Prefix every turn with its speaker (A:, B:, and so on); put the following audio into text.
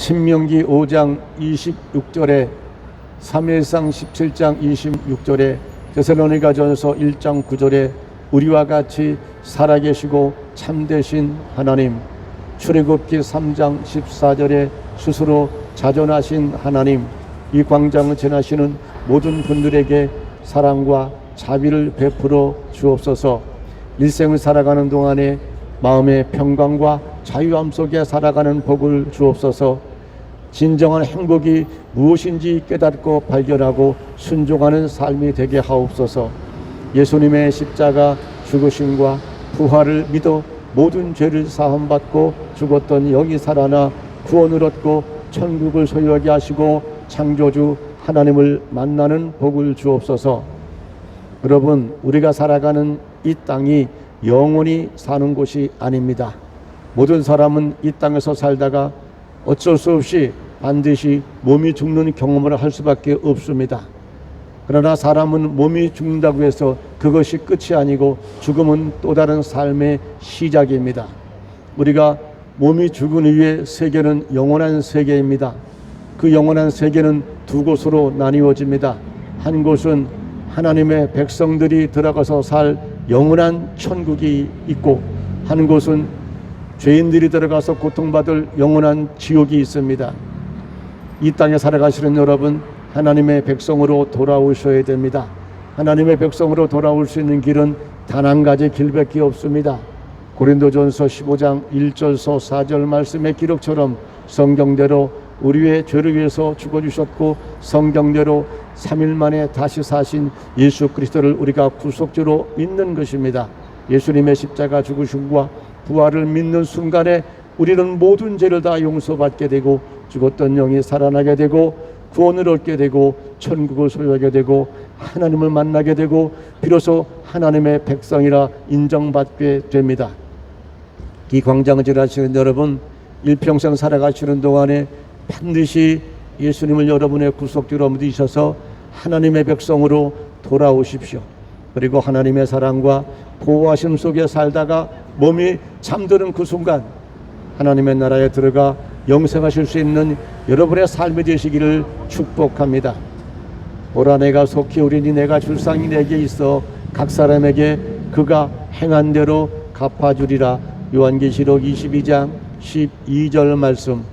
A: 신명기 5장 26절에 3일상 17장 26절에 데살로니가 전서 1장 9절에 우리와 같이 살아계시고 참되신 하나님 출애굽기 3장 14절에 스스로 자존하신 하나님 이 광장을 지나시는 모든 분들에게 사랑과 자비를 베풀어 주옵소서. 일생을 살아가는 동안에 마음의 평강과 자유함 속에 살아가는 복을 주옵소서 진정한 행복이 무엇인지 깨닫고 발견하고 순종하는 삶이 되게 하옵소서 예수님의 십자가 죽으심과 부활을 믿어 모든 죄를 사함받고 죽었던 영이 살아나 구원을 얻고 천국을 소유하게 하시고 창조주 하나님을 만나는 복을 주옵소서 여러분 우리가 살아가는 이 땅이 영원히 사는 곳이 아닙니다. 모든 사람은 이 땅에서 살다가 어쩔 수 없이 반드시 몸이 죽는 경험을 할 수밖에 없습니다. 그러나 사람은 몸이 죽는다고 해서 그것이 끝이 아니고 죽음은 또 다른 삶의 시작입니다. 우리가 몸이 죽은 이후의 세계는 영원한 세계입니다. 그 영원한 세계는 두 곳으로 나뉘어집니다. 한 곳은 하나님의 백성들이 들어가서 살 영원한 천국이 있고 한 곳은 죄인들이 들어가서 고통받을 영원한 지옥이 있습니다. 이 땅에 살아가시는 여러분 하나님의 백성으로 돌아오셔야 됩니다. 하나님의 백성으로 돌아올 수 있는 길은 단 한 가지 길밖에 없습니다. 고린도전서 15장 1절서 4절 말씀의 기록처럼 성경대로 우리의 죄를 위해서 죽어 주셨고 성경대로 3일 만에 다시 사신 예수 그리스도를 우리가 구속주로 믿는 것입니다. 예수님의 십자가 죽으심과 부활을 믿는 순간에 우리는 모든 죄를 다 용서받게 되고 죽었던 영이 살아나게 되고 구원을 얻게 되고 천국을 소유하게 되고 하나님을 만나게 되고 비로소 하나님의 백성이라 인정받게 됩니다. 이 광장을 지나시는 여러분 일평생 살아가시는 동안에 반드시 예수님을 여러분의 구속주로 믿으셔서 하나님의 백성으로 돌아오십시오. 그리고 하나님의 사랑과 보호하심 속에 살다가 몸이 잠드는 그 순간 하나님의 나라에 들어가 영생하실 수 있는 여러분의 삶이 되시기를 축복합니다. 오라 내가 속히 오리니 내가 줄상이 내게 있어 각 사람에게 그가 행한 대로 갚아주리라 요한계시록 22장 12절 말씀